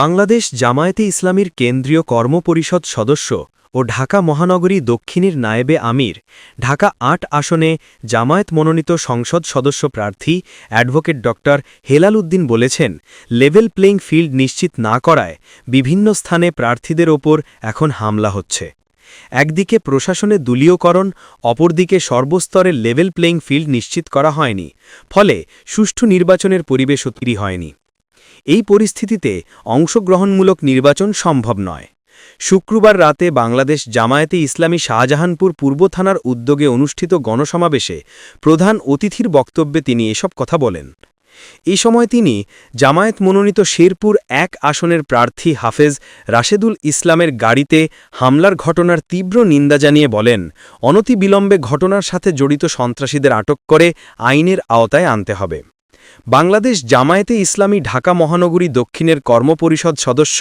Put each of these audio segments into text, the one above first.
বাংলাদেশ জামায়াতে ইসলামীর কেন্দ্রীয় কর্মপরিষদ সদস্য ও ঢাকা মহানগরী দক্ষিণের নায়েবে আমির, ঢাকা আট আসনে জামায়াত মনোনীত সংসদ সদস্য প্রার্থী অ্যাডভোকেট ড. হেলাল উদ্দিন বলেছেন, লেভেল প্লেইং ফিল্ড নিশ্চিত না করায় বিভিন্ন স্থানে প্রার্থীদের ওপর এখন হামলা হচ্ছে। একদিকে প্রশাসনে দলীয়করণ, অপরদিকে সর্বস্তরের লেভেল প্লেইং ফিল্ড নিশ্চিত করা হয়নি, ফলে সুষ্ঠু নির্বাচনের পরিবেশ তৈরি হয়নি। এই পরিস্থিতিতে অংশগ্রহণমূলক নির্বাচন সম্ভব নয়। শুক্রবার রাতে বাংলাদেশ জামায়াতে ইসলামী শাহজাহানপুর পূর্ব থানার উদ্যোগে অনুষ্ঠিত গণসমাবেশে প্রধান অতিথির বক্তব্যে তিনি এসব কথা বলেন। এ সময় তিনি জামায়াত মনোনীত শেরপুর এক আসনের প্রার্থী হাফেজ রাশেদুল ইসলামের গাড়িতে হামলার ঘটনার তীব্র নিন্দা জানিয়ে বলেন, অনতিবিলম্বে ঘটনার সাথে জড়িত সন্ত্রাসীদের আটক করে আইনের আওতায় আনতে হবে। বাংলাদেশ জামায়াতে ইসলামী ঢাকা মহানগরী দক্ষিণের কর্মপরিষদ সদস্য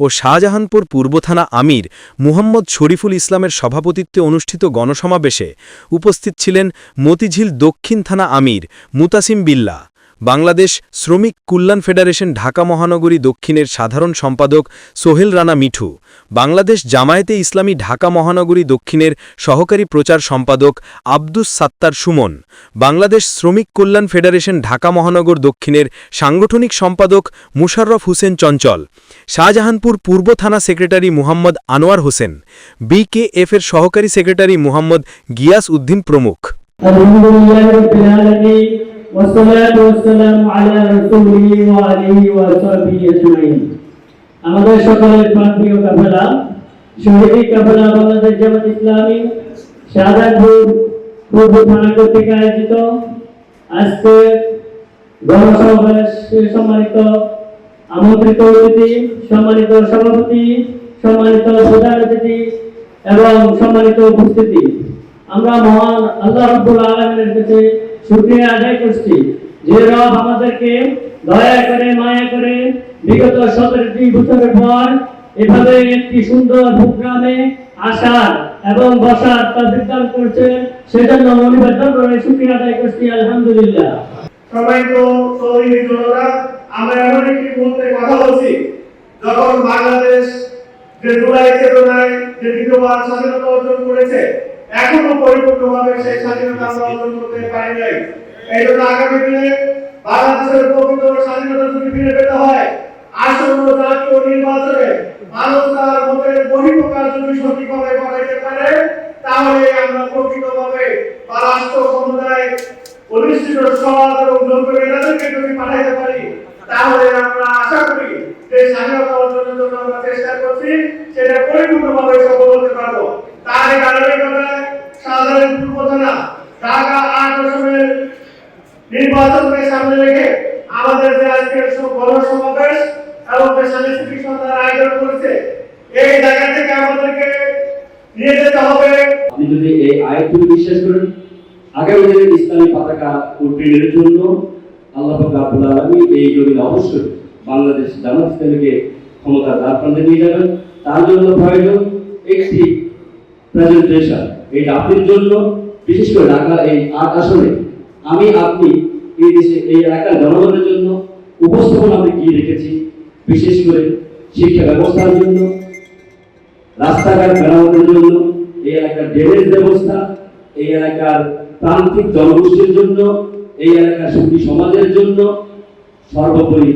ও শাহজাহানপুর পূর্ব থানা আমির মুহম্মদ শরীফুল ইসলামের সভাপতিত্বে অনুষ্ঠিত গণসমাবেশে উপস্থিত ছিলেন মতিঝিল দক্ষিণ থানা আমির মুতাসিম বিল্লা। বাংলাদেশ শ্রমিক কল্যাণ ফেডারেশন ঢাকা মহানগরী দক্ষিণের সাধারণ সম্পাদক সোহেল রানা মিঠু, বাংলাদেশ জামায়াতে ইসলামী ঢাকা মহানগরী দক্ষিণের সহকারী প্রচার সম্পাদক আব্দুস সাত্তার সুমন, বাংলাদেশ শ্রমিক কল্যাণ ফেডারেশন ঢাকা মহানগর দক্ষিণের সাংগঠনিক সম্পাদক মুশাররফ হোসেন চঞ্চল, শাহজাহানপুর পূর্ব থানা সেক্রেটারি মুহাম্মদ আনোয়ার হোসেন, বিকেএফ এর সহকারী সেক্রেটারি মুহাম্মদ গিয়াস উদ্দিন প্রমুখ। الحمد لله رب العالمين والصلاة والسلام على رسوله وآله وصحبه أجمعين আমাদের সকলের প্রান্তীয় কাফেলা শহীদি কাফেলা বাংলাদেশ জামাত ইসলামী শাহজাদপুর পূর্ব থানা কর্তৃক আয়োজিত আজকে গণসমাবেশ সম্মানিত আমন্ত্রিত অতিথি সম্মানিত সভাপতি সম্মানিত প্রধান অতিথি এবং সম্মানিত উপস্থিতি আমরা মহান আল্লাহ রাব্বুল আলামিনের কাছে শুকরিয়া আদায় করছি। যে রব আমাদেরকে দয়া করে, মায়া করে বিগত সতেরোটি বছরের পর এভাবে একটি সুন্দর প্রোগ্রামে আসার এবং বসার তাদের দান করছে, সেজন্য মনিবাদ করে শুকরিয়া আদায় করছি, আলহামদুলিল্লাহ। সম্মানিত চৌধুরী জনতা, আমরা এমন একটি মুহূর্তে কথা বলছি, যখন বাংলাদেশ যে জুলাই চেতনায় যে দ্বিতীয়বার স্বাধীনতা অর্জন করেছে এখনও পরিপূর্ণভাবে সেই স্বাধীনতা আমরা অর্জন করতে পারি নাই। এই জন্য আগামী দিনে বাংলাদেশের প্রকৃত স্বাধীনতা যদি ফিরে পেতে হয়, আসন্ন জাতীয় নির্বাচনে মানুষ তার মতের বহিঃপ্রকাশ যদি সঠিকভাবে করাইতে পারে, তাহলে আমরা প্রকৃতভাবে বা রাষ্ট্র ক্ষমতায় প্রতিষ্ঠিত সমাজ এবং যোগ্য নেতাদেরকে যদি পাঠাইতে পারি, তাহলে আমরা আশা করি যে স্বাধীনতা অর্জনের জন্য আমরা চেষ্টা করছি, সেটা পরিপূর্ণভাবে সফল হতে পারব। এই ধারাবাহিকতায় সাধারণ পূর্ব ঢাকা আট নির্বাচনকে সামনে রেখে আমাদের যে আজকের সব বড় সমাবেশ এবং যে সাংস্কৃতিক সন্ধ্যার আয়োজন করেছে, এই জায়গা থেকে আমাদেরকে নিয়ে যেতে হবে। আপনি যদি এই আয়াতগুলো বিশ্বাস করেন, আগামী দিনের ইসলামী পতাকা উড্ডয়নের জন্য আল্লাহ পাক রাব্বুল আলামিন এই জমিনে অবশ্যই বাংলাদেশ জামাত ইসলামীকে ক্ষমতা দ্বার প্রান্তে নিয়ে যাবেন। তার জন্য প্রয়োজন একটি প্রেজেন্টেশন এই জাতির জন্য, বিশেষ করে ঢাকা এই আট আসনে, আমি, আপনি এই দেশে, এই এলাকার জনগণের জন্য উপস্থাপন আমি কি রেখেছি, বিশেষ করে শিক্ষা ব্যবস্থার জন্য, রাস্তাঘাট মেরামতের জন্য, এই এলাকার ড্রেনেজ ব্যবস্থা, এই এলাকার প্রান্তিক জনগোষ্ঠীর জন্য, এই এলাকার সুখী সমাজের জন্য, সর্বোপরি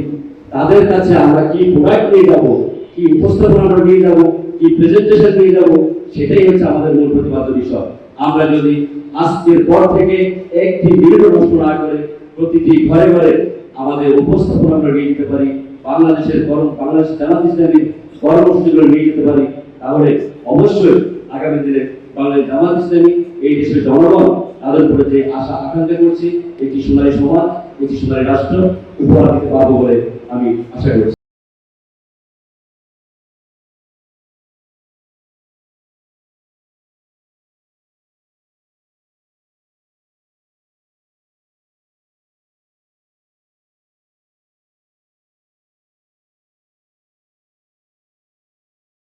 তাদের কাছে আমরা কি প্রোডাক্ট নিয়ে যাব, কি উপস্থাপন আমরা নিয়ে যাব কি প্রেজেন্টেশন নিয়ে যাব, সেটাই হচ্ছে আমাদের মূল প্রতিপাদ্য বিষয়। আমরা যদি আজকের পর থেকে একটি মিনিট নষ্ট না করে প্রতিটি ঘরে ঘরে আমাদের উপস্থাপন আমরা নিয়ে যেতে পারি, বাংলাদেশের বাংলাদেশ জামাত ইসলামীর কর্মসূচিগুলো নিয়ে যেতে পারি, তাহলে অবশ্যই আগামী দিনে বাংলাদেশ জামাত ইসলামী, এই দেশের জনগণ তাদের উপরে যে আশা আকাঙ্ক্ষা করছি একটি সোনালী সমাজ একটি সোনালী রাষ্ট্র উপহার দিতে পারব বলে আমি আশা করছি।